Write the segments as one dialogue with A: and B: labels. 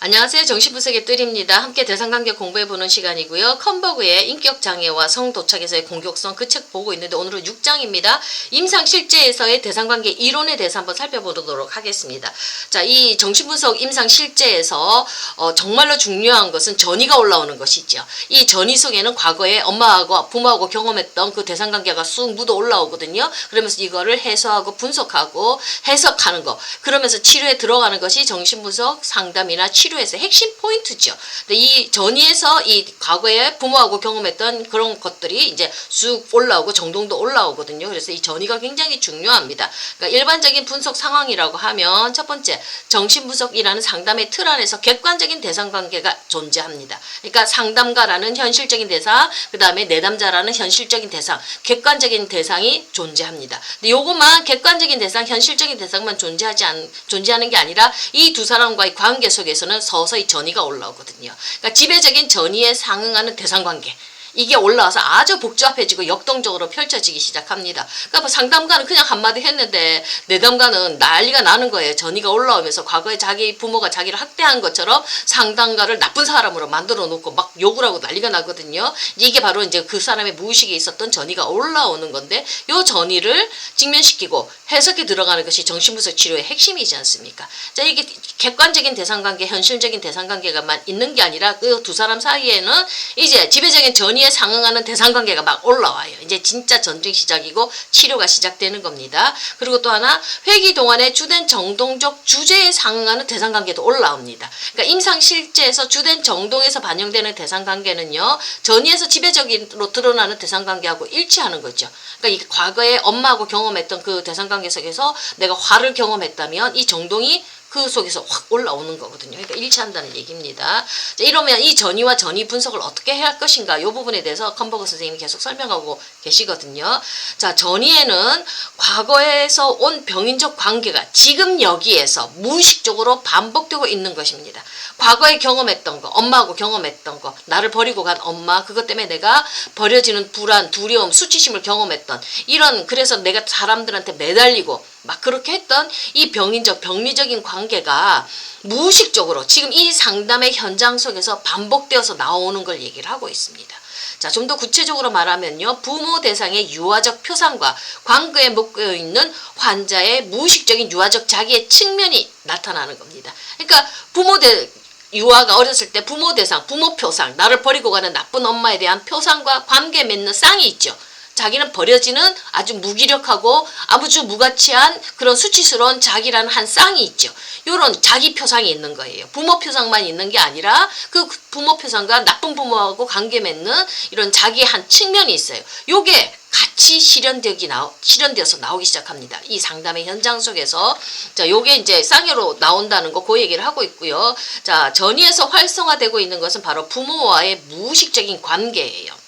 A: 안녕하세요. 정신분석의 뜰입니다. 함께 대상관계 공부해보는 시간이고요. 컨버그의 인격장애와 성도착에서의 공격성 그 책 보고 있는데 오늘은 6장입니다. 임상실제에서의 대상관계 이론에 대해서 한번 살펴보도록 하겠습니다. 자, 이 정신분석 임상실제에서 어, 정말로 중요한 것은 전이가 올라오는 것이죠. 이 전이 속에는 과거에 엄마하고 부모하고 경험했던 그 대상관계가 쑥 묻어 올라오거든요. 그러면서 이거를 해소하고 분석하고 해석하는 거. 그러면서 치료에 들어가는 것이 정신분석 상담이나 치료 에서 핵심 포인트죠. 근데 이 전이에서 이 과거에 부모하고 경험했던 그런 것들이 이제 쑥 올라오고 정동도 올라오거든요. 그래서 이 전이가 굉장히 중요합니다. 그러니까 일반적인 분석 상황이라고 하면 첫 번째 정신분석이라는 상담의 틀 안에서 객관적인 대상 관계가 존재합니다. 그러니까 상담가라는 현실적인 대상, 그 다음에 내담자라는 현실적인 대상, 객관적인 대상이 존재합니다. 근데 요것만 객관적인 대상, 현실적인 대상만 존재하지 않, 존재하는 게 아니라 이 두 사람과의 관계 속에서는 서서히 전이가 올라오거든요. 그러니까 지배적인 전이에 상응하는 대상 관계. 이게 올라와서 아주 복잡해지고 역동적으로 펼쳐지기 시작합니다. 그러니까 뭐 상담가는 그냥 한마디 했는데 내담가는 난리가 나는 거예요. 전이가 올라오면서 과거에 자기 부모가 자기를 학대한 것처럼 상담가를 나쁜 사람으로 만들어 놓고 막 욕을 하고 난리가 나거든요. 이게 바로 이제 그 사람의 무의식에 있었던 전이가 올라오는 건데 요 전이를 직면시키고 해석에 들어가는 것이 정신분석 치료의 핵심이지 않습니까? 자, 이게 객관적인 대상관계, 현실적인 대상관계가만 있는 게 아니라 그 두 사람 사이에는 이제 지배적인 전이 에 상응하는 대상관계가 막 올라와요. 이제 진짜 전쟁 시작이고 치료가 시작되는 겁니다. 그리고 또 하나 회기 동안에 주된 정동적 주제에 상응하는 대상관계도 올라옵니다. 그러니까 임상 실제에서 주된 정동에서 반영되는 대상관계는요. 전이에서 지배적으로 드러나는 대상관계하고 일치하는 거죠. 그러니까 이 과거에 엄마하고 경험했던 그 대상관계 속에서 내가 화를 경험했다면 이 정동이 그 속에서 확 올라오는 거거든요. 그러니까 일치한다는 얘기입니다. 자, 이러면 이 전이와 전이 분석을 어떻게 해야 할 것인가 이 부분에 대해서 컨버그 선생님이 계속 설명하고 계시거든요. 자, 전이에는 과거에서 온 병인적 관계가 지금 여기에서 무의식적으로 반복되고 있는 것입니다. 과거에 경험했던 거, 엄마하고 경험했던 거, 나를 버리고 간 엄마, 그것 때문에 내가 버려지는 불안, 두려움, 수치심을 경험했던 이런 그래서 내가 사람들한테 매달리고 막 그렇게 했던 이 병인적 병리적인 관계가 무의식적으로 지금 이 상담의 현장 속에서 반복되어서 나오는 걸 얘기를 하고 있습니다. 자, 좀 더 구체적으로 말하면요. 부모 대상의 유아적 표상과 관계에 묶여 있는 환자의 무의식적인 유아적 자기의 측면이 나타나는 겁니다. 그러니까 부모 대 유아가 어렸을 때 부모 대상, 부모 표상, 나를 버리고 가는 나쁜 엄마에 대한 표상과 관계 맺는 쌍이 있죠. 자기는 버려지는 아주 무기력하고 아주 무가치한 그런 수치스러운 자기라는 한 쌍이 있죠. 요런 자기 표상이 있는 거예요. 부모 표상만 있는 게 아니라 그 부모 표상과 나쁜 부모하고 관계 맺는 이런 자기의 한 측면이 있어요. 요게 같이 실현되기 나 실현되어서 나오기 시작합니다. 이 상담의 현장 속에서 자 요게 이제 쌍으로 나온다는 거 그 얘기를 하고 있고요. 자 전이에서 활성화되고 있는 것은 바로 부모와의 무의식적인 관계예요.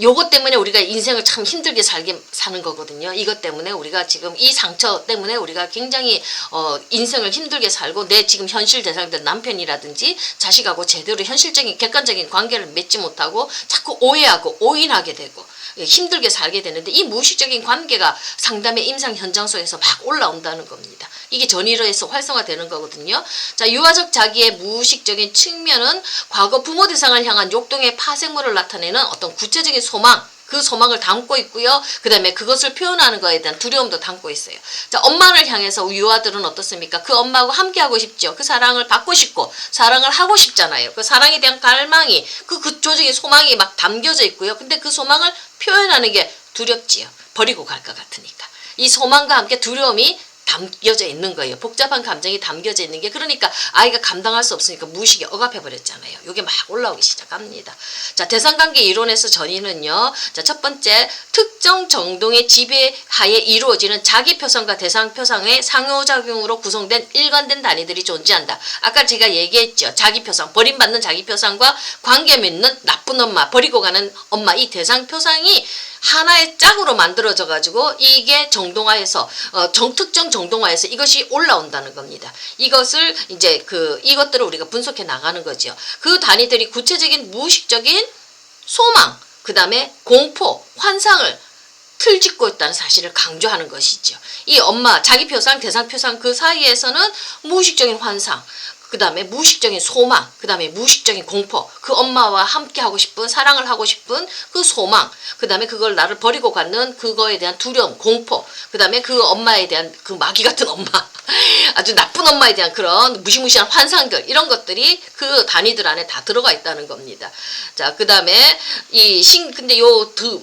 A: 요것 때문에 우리가 인생을 참 힘들게 살게 사는 거거든요. 이것 때문에 우리가 지금 이 상처 때문에 우리가 굉장히 어 인생을 힘들게 살고 내 지금 현실 대상된 남편이라든지 자식하고 제대로 현실적인 객관적인 관계를 맺지 못하고 자꾸 오해하고 오인하게 되고 힘들게 살게 되는데 이 무의식적인 관계가 상담의 임상 현장 속에서 막 올라온다는 겁니다. 이게 전이로 해서 활성화되는 거거든요. 자, 유아적 자기의 무의식적인 측면은 과거 부모 대상을 향한 욕동의 파생물을 나타내는 어떤 구 체적인 소망, 그 소망을 담고 있고요. 그 다음에 그것을 표현하는 것에 대한 두려움도 담고 있어요. 자, 엄마를 향해서 유아들은 어떻습니까? 그 엄마하고 함께하고 싶죠. 그 사랑을 받고 싶고, 사랑을 하고 싶잖아요. 그 사랑에 대한 갈망이, 그 구조적인 소망이 막 담겨져 있고요. 근데 그 소망을 표현하는 게 두렵지요. 버리고 갈 것 같으니까. 이 소망과 함께 두려움이 담겨져 있는 거예요. 복잡한 감정이 담겨져 있는 게 그러니까 아이가 감당할 수 없으니까 무의식에 억압해 버렸잖아요. 이게 막 올라오기 시작합니다. 자, 대상관계 이론에서 전이는요. 자, 첫 번째 특정 정동의 지배하에 이루어지는 자기 표상과 대상 표상의 상호작용으로 구성된 일관된 단위들이 존재한다. 아까 제가 얘기했죠. 자기 표상, 버림받는 자기 표상과 관계 맺는 나쁜 엄마, 버리고 가는 엄마 이 대상 표상이 하나의 짝으로 만들어져 가지고 이게 정동화해서 어, 정특정 정동화해서 이것이 올라온다는 겁니다. 이것을 이제 그 이것들을 우리가 분석해 나가는 거죠. 그 단위들이 구체적인 무의식적인 소망, 그 다음에 공포, 환상을 틀짓고 있다는 사실을 강조하는 것이죠. 이 엄마, 자기 표상, 대상 표상 그 사이에서는 무의식적인 환상, 그 다음에 무의식적인 소망, 그 다음에 무의식적인 공포, 그 엄마와 함께 하고 싶은, 사랑을 하고 싶은 그 소망, 그 다음에 그걸 나를 버리고 가는 그거에 대한 두려움, 공포, 그 다음에 그 엄마에 대한 그 마귀 같은 엄마, 아주 나쁜 엄마에 대한 그런 무시무시한 환상들, 이런 것들이 그 단위들 안에 다 들어가 있다는 겁니다. 자, 그 다음에 이 신, 근데 요 두,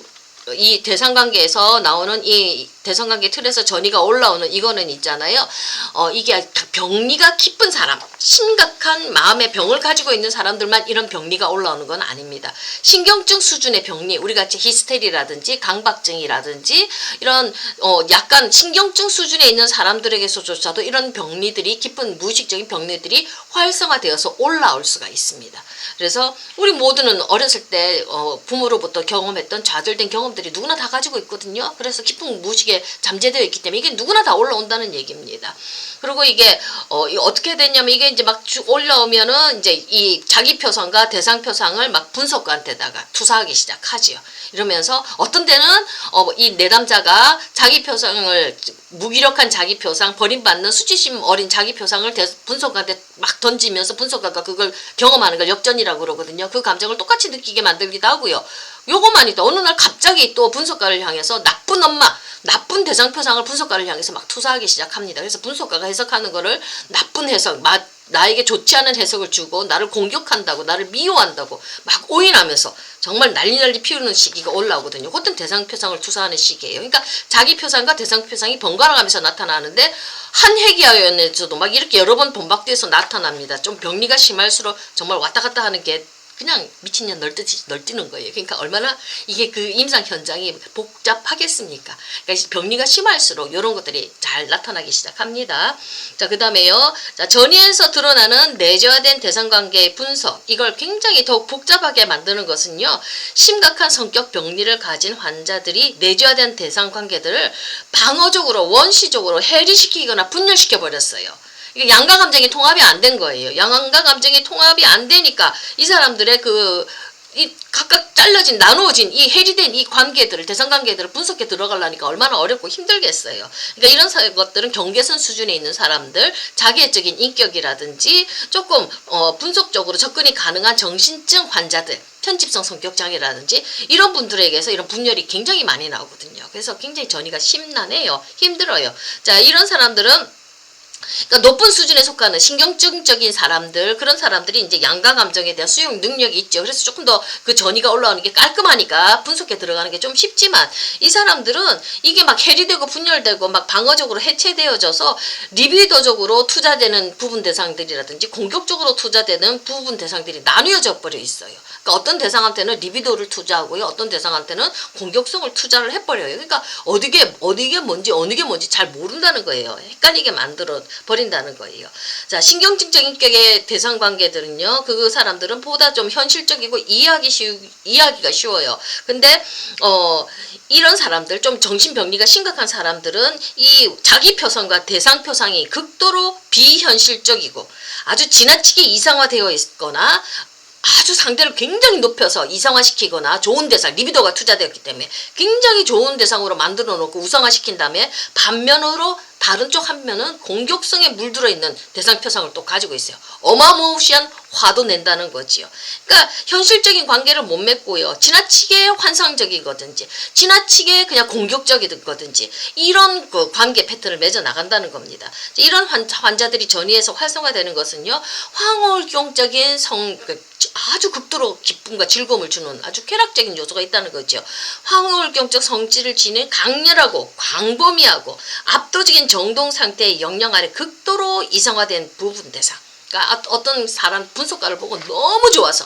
A: 이 대상관계에서 나오는 이 대상관계 틀에서 전이가 올라오는 이거는 있잖아요. 어, 이게 병리가 깊은 사람, 심각한 마음의 병을 가지고 있는 사람들만 이런 병리가 올라오는 건 아닙니다. 신경증 수준의 병리, 우리가 히스테리라든지 강박증이라든지 이런 어, 약간 신경증 수준에 있는 사람들에게서조차도 이런 병리들이 깊은 무의식적인 병리들이 활성화되어서 올라올 수가 있습니다. 그래서 우리 모두는 어렸을 때 어, 부모로부터 경험했던 좌절된 경험들이 누구나 다 가지고 있거든요. 그래서 깊은 무의식 에 잠재되어 있기 때문에 이게 누구나 다 올라온다는 얘기입니다. 그리고 이게 어, 이 어떻게 됐냐면 이게 이제 막 쭉 올라오면은 이제 이 자기 표상과 대상 표상을 막 분석관한테다가 투사하기 시작하지요. 이러면서 어떤 때는 어, 이 내담자가 자기 표상을 무기력한 자기 표상 버림받는 수치심 어린 자기 표상을 대- 분석가한테 막 던지면서 분석가가 그걸 경험하는 걸 역전이라고 그러거든요. 그 감정을 똑같이 느끼게 만들기도 하고요. 요것만이 또 어느 날 갑자기 또 분석가를 향해서 나쁜 엄마, 나쁜 대상표상을 분석가를 향해서 막 투사하기 시작합니다. 그래서 분석가가 해석하는 거를 나쁜 해석, 마, 나에게 좋지 않은 해석을 주고 나를 공격한다고 나를 미워한다고 막 오인하면서 정말 난리 난리 피우는 시기가 올라오거든요. 그때 대상표상을 투사하는 시기예요. 그러니까 자기 표상과 대상표상이 번갈아 가면서 나타나는데 한 회기하연에서도 막 이렇게 여러 번 본박돼서 나타납니다. 좀 병리가 심할수록 정말 왔다 갔다 하는 게 그냥 미친년 널뛰듯이 널뛰는 거예요. 그러니까 얼마나 이게 그 임상 현장이 복잡하겠습니까? 그러니까 병리가 심할수록 이런 것들이 잘 나타나기 시작합니다. 자, 그 다음에요. 자, 전이에서 드러나는 내재화된 대상관계의 분석. 이걸 굉장히 더욱 복잡하게 만드는 것은요. 심각한 성격 병리를 가진 환자들이 내재화된 대상관계들을 방어적으로, 원시적으로 해리시키거나 분열시켜 버렸어요. 양가 감정이 통합이 안 된 거예요. 양가 감정이 통합이 안 되니까 이 사람들의 그, 이 각각 잘려진, 나누어진 이 해리된 이 관계들을, 대상 관계들을 분석해 들어가려니까 얼마나 어렵고 힘들겠어요. 그러니까 이런 사- 것들은 경계선 수준에 있는 사람들, 자기애적인 인격이라든지 조금, 어, 분석적으로 접근이 가능한 정신증 환자들, 편집성 성격 장애라든지 이런 분들에게서 이런 분열이 굉장히 많이 나오거든요. 그래서 굉장히 전이가 심란해요. 힘들어요. 자, 이런 사람들은 그러니까 높은 수준에 속하는 신경증적인 사람들 그런 사람들이 이제 양가 감정에 대한 수용 능력이 있죠. 그래서 조금 더 그 전이가 올라오는 게 깔끔하니까 분석해 들어가는 게 좀 쉽지만 이 사람들은 이게 막 해리되고 분열되고 막 방어적으로 해체되어져서 리비도적으로 투자되는 부분 대상들이라든지 공격적으로 투자되는 부분 대상들이 나뉘어져 버려 있어요. 그러니까 어떤 대상한테는 리비도를 투자하고요. 어떤 대상한테는 공격성을 투자를 해버려요. 그러니까 어디 게 어디 게 뭔지 어느 게 뭔지 잘 모른다는 거예요. 헷갈리게 만들어 버린다는 거예요. 자, 신경증적인 격의 대상 관계들은요. 그 사람들은 보다 좀 현실적이고 이해하기 쉬우 이해하기가 쉬워요. 근데 어 이런 사람들 좀 정신병리가 심각한 사람들은 이 자기 표상과 대상 표상이 극도로 비현실적이고 아주 지나치게 이상화되어 있거나 아주 상대를 굉장히 높여서 이상화시키거나 좋은 대상, 리비도가 투자되었기 때문에 굉장히 좋은 대상으로 만들어 놓고 우상화시킨 다음에 반면으로 다른 쪽 한 면은 공격성에 물들어 있는 대상 표상을 또 가지고 있어요. 어마무시한 화도 낸다는 거지요. 그러니까 현실적인 관계를 못 맺고요. 지나치게 환상적이거든지, 지나치게 그냥 공격적이거든지 이런 그 관계 패턴을 맺어 나간다는 겁니다. 이런 환, 환자들이 전이에서 활성화되는 것은요, 황홀경적인 성 그, 아주 극도로 기쁨과 즐거움을 주는 아주 쾌락적인 요소가 있다는 거죠. 황홀경적 성질을 지닌 강렬하고 광범위하고 압도적인 정동 상태의 영향 아래 극도로 이상화된 부분 대상. 그러니까 어- 어떤 사람 분석가를 보고 너무 좋아서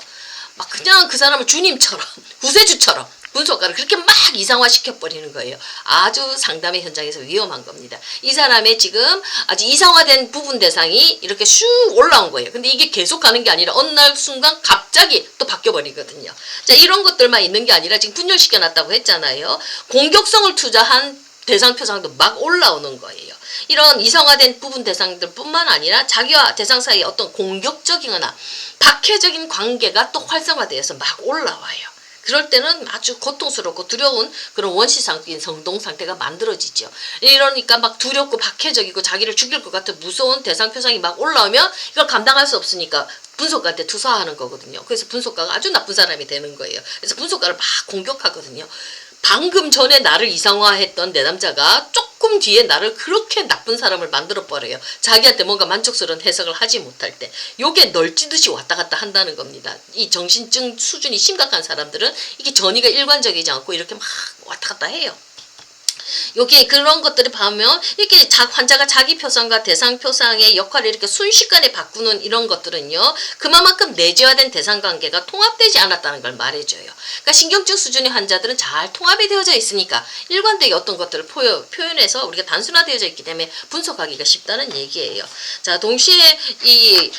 A: 막 그냥 그 사람을 주님처럼 구세주처럼 분석가를 그렇게 막 이상화시켜 버리는 거예요. 아주 상담의 현장에서 위험한 겁니다. 이 사람의 지금 아주 이상화된 부분 대상이 이렇게 슉 올라온 거예요. 근데 이게 계속 가는 게 아니라 어느 날 순간 갑자기 또 바뀌어 버리거든요. 자, 이런 것들만 있는 게 아니라 지금 분열시켜 놨다고 했잖아요. 공격성을 투자한 대상 표상도 막 올라오는 거예요. 이런 이상화된 부분 대상들뿐만 아니라 자기와 대상 사이에 어떤 공격적이거나 박해적인 관계가 또 활성화되어서 막 올라와요. 그럴 때는 아주 고통스럽고 두려운 그런 원시상인 성동 상태가 만들어지죠. 이러니까 막 두렵고 박해적이고 자기를 죽일 것 같은 무서운 대상 표상이 막 올라오면 이걸 감당할 수 없으니까 분석가한테 투사하는 거거든요. 그래서 분석가가 아주 나쁜 사람이 되는 거예요. 그래서 분석가를 막 공격하거든요. 방금 전에 나를 이상화했던 내 남자가 조금 뒤에 나를 그렇게 나쁜 사람을 만들어 버려요. 자기한테 뭔가 만족스러운 해석을 하지 못할 때. 요게 널뛰듯이 왔다 갔다 한다는 겁니다. 이 정신증 수준이 심각한 사람들은 이게 전이가 일관적이지 않고 이렇게 막 왔다 갔다 해요. 여기 그런 것들을 보면 이렇게 자, 환자가 자기 표상과 대상 표상의 역할을 이렇게 순식간에 바꾸는 이런 것들은요 그만큼 내재화된 대상 관계가 통합되지 않았다는 걸 말해줘요. 그러니까 신경증 수준의 환자들은 잘 통합이 되어져 있으니까 일관되게 어떤 것들을 포여, 표현해서 우리가 단순화되어져 있기 때문에 분석하기가 쉽다는 얘기예요. 자 동시에 이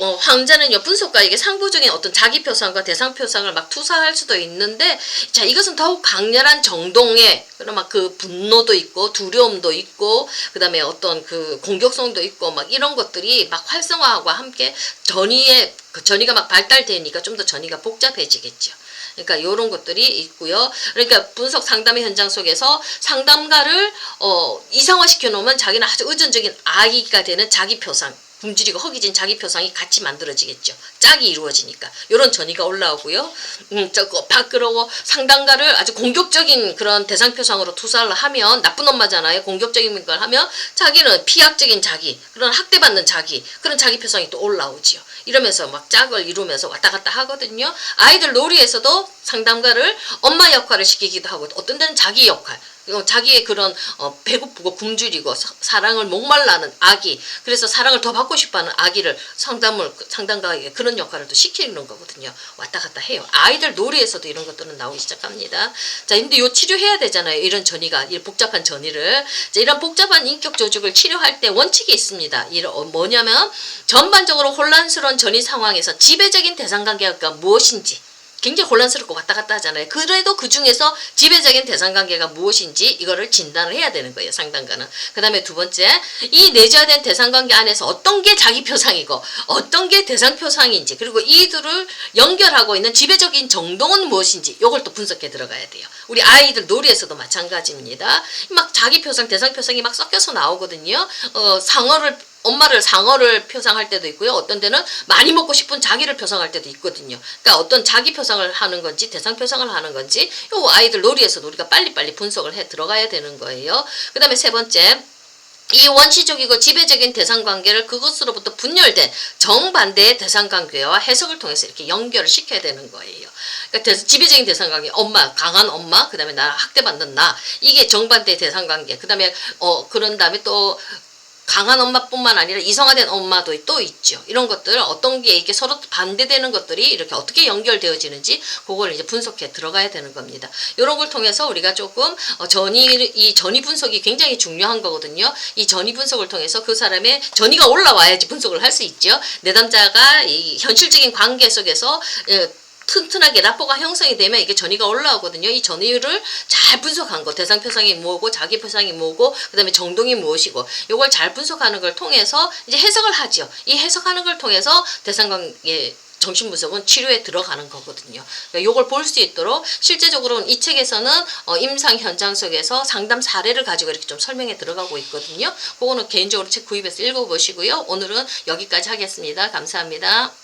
A: 어, 환자는요 분석가에게 상부적인 어떤 자기 표상과 대상 표상을 막 투사할 수도 있는데 자 이것은 더욱 강렬한 정동의 그런 막 그 분노도 있고 두려움도 있고 그 다음에 어떤 그 공격성도 있고 막 이런 것들이 막 활성화하고 함께 전이의 그 전이가 막 발달되니까 좀 더 전이가 복잡해지겠죠. 그러니까 이런 것들이 있고요. 그러니까 분석 상담의 현장 속에서 상담가를 어, 이상화시켜 놓으면 자기는 아주 의존적인 아이가 되는 자기 표상 굶주리고 허기진 자기 표상이 같이 만들어지겠죠. 짝이 이루어지니까. 요런 전이가 올라오고요. 음, 저거 밖으로 상담가를 아주 공격적인 그런 대상 표상으로 투사를 하면 나쁜 엄마잖아요. 공격적인 걸 하면 자기는 피약적인 자기, 그런 학대받는 자기, 그런 자기 표상이 또 올라오지요. 이러면서 막 짝을 이루면서 왔다 갔다 하거든요. 아이들 놀이에서도 상담가를 엄마 역할을 시키기도 하고 어떤 데는 자기 역할, 어, 자기의 그런 어, 배고프고 굶주리고 사, 사랑을 목말라는 아기 그래서 사랑을 더 받고 싶어하는 아기를 상담을 상담가에게 그런 역할을 또 시키는 거거든요. 왔다 갔다 해요. 아이들 놀이에서도 이런 것들은 나오기 시작합니다. 자 근데 요 치료해야 되잖아요. 이런 전이가 이 복잡한 전이를. 자, 이런 복잡한 인격 조직을 치료할 때 원칙이 있습니다. 이런 어, 뭐냐면 전반적으로 혼란스러운 전이 상황에서 지배적인 대상 관계가 무엇인지 굉장히 혼란스럽고 왔다 갔다 하잖아요. 그래도 그 중에서 지배적인 대상 관계가 무엇인지 이거를 진단을 해야 되는 거예요. 상담가는. 그 다음에 두 번째, 이 내재화된 대상 관계 안에서 어떤 게 자기 표상이고 어떤 게 대상 표상인지 그리고 이들을 연결하고 있는 지배적인 정동은 무엇인지 이걸 또 분석해 들어가야 돼요. 우리 아이들 놀이에서도 마찬가지입니다. 막 자기 표상, 대상 표상이 막 섞여서 나오거든요. 어, 상어를 엄마를 상어를 표상할 때도 있고요. 어떤 데는 많이 먹고 싶은 자기를 표상할 때도 있거든요. 그러니까 어떤 자기 표상을 하는 건지 대상 표상을 하는 건지 요 아이들 놀이에서도 우리가 빨리빨리 분석을 해 들어가야 되는 거예요. 그 다음에 세 번째 이 원시적이고 지배적인 대상 관계를 그것으로부터 분열된 정반대의 대상 관계와 해석을 통해서 이렇게 연결을 시켜야 되는 거예요. 그러니까 대- 지배적인 대상 관계, 엄마, 강한 엄마, 그 다음에 나 학대받는 나, 이게 정반대 대상 관계. 그 다음에 어 그런 다음에 또 강한 엄마뿐만 아니라 이성화된 엄마도 또 있죠. 이런 것들 어떤 게 이렇게 서로 반대되는 것들이 이렇게 어떻게 연결되어지는지 그걸 이제 분석해 들어가야 되는 겁니다. 이런 걸 통해서 우리가 조금 어, 전이 이 전이 분석이 굉장히 중요한 거거든요. 이 전이 분석을 통해서 그 사람의 전이가 올라와야지 분석을 할 수 있죠. 내담자가 이 현실적인 관계 속에서 예, 튼튼하게 라포가 형성이 되면 이게 전이가 올라오거든요. 이 전이를 잘 분석한 거, 대상 표상이 뭐고, 자기 표상이 뭐고, 그 다음에 정동이 무엇이고, 요걸 잘 분석하는 걸 통해서 이제 해석을 하죠. 이 해석하는 걸 통해서 대상관계 정신 분석은 치료에 들어가는 거거든요. 그러니까 요걸 볼 수 있도록 실제적으로는 이 책에서는 어, 임상 현장 속에서 상담 사례를 가지고 이렇게 좀 설명해 들어가고 있거든요. 그거는 개인적으로 책 구입해서 읽어보시고요. 오늘은 여기까지 하겠습니다. 감사합니다.